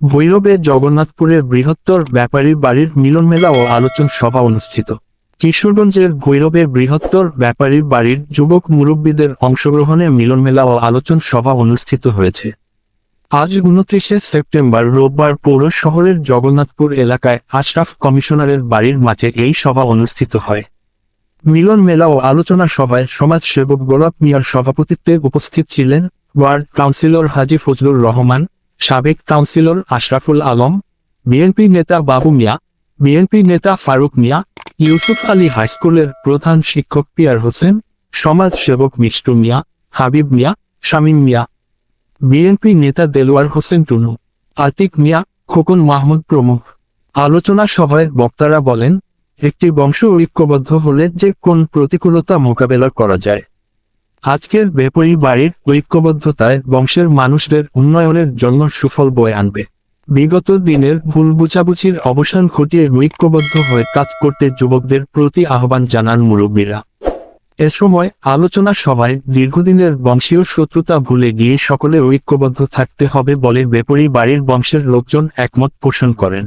ভৈরবে জগন্নাথপুরের বৃহত্তর ব্যাপারী বাড়ির মিলন মেলা ও আলোচন সভা অনুষ্ঠিত। কিশোরগঞ্জের ভৈরবে বৃহত্তর ব্যাপারী বাড়ির যুবক মুরব্বীদের অংশগ্রহণে মিলন মেলা ও আলোচন সভা অনুষ্ঠিত হয়েছে। আজ উনত্রিশে সেপ্টেম্বর রোববার পৌর শহরের জগন্নাথপুর এলাকায় আশরাফ কমিশনারের বাড়ির মাঠে এই সভা অনুষ্ঠিত হয়। মিলন মেলা ও আলোচনা সভায় সমাজসেবক গোলাপ মিয়ার সভাপতিত্বে উপস্থিত ছিলেন ওয়ার্ড কাউন্সিলর হাজি ফজলুর রহমান সাবেক কাউন্সিলর আশরাফুল আলম, বিএনপি নেতা বাবু মিয়া, বিএনপি নেতা ফারুক মিয়া, ইউসুফ আলী হাইস্কুলের প্রধান শিক্ষক পিয়ার হোসেন, সমাজসেবক মিষ্টু মিয়া, হাবিব মিয়া, শামীম মিয়া। বিএনপি নেতা দেলোয়ার হোসেন টুনু, আতিক মিয়া, খোকন মাহমুদ প্রমুখ। আলোচনা সভায় বক্তারা বলেন, একটি বংশ ঐক্যবদ্ধ হলে যে কোন প্রতিকূলতা মোকাবেলা করা যায়। আজকের বেপরি বাড়ির ঐক্যবদ্ধতায় বংশের মানুষদের উন্নয়নের জন্য সুফল বয়ে আনবে। বিগত দিনের ভুল বুঝাবুঝির অবসান ঘটিয়ে ঐক্যবদ্ধ হয়ে কাজ করতে যুবকদের প্রতি আহ্বান জানান মুরব্বীরা। এ সময় আলোচনা সভায় দীর্ঘদিনের বংশীয় শত্রুতা ভুলে গিয়ে সকলে ঐক্যবদ্ধ থাকতে হবে বলে বেপরি বাড়ির বংশের লোকজন একমত পোষণ করেন।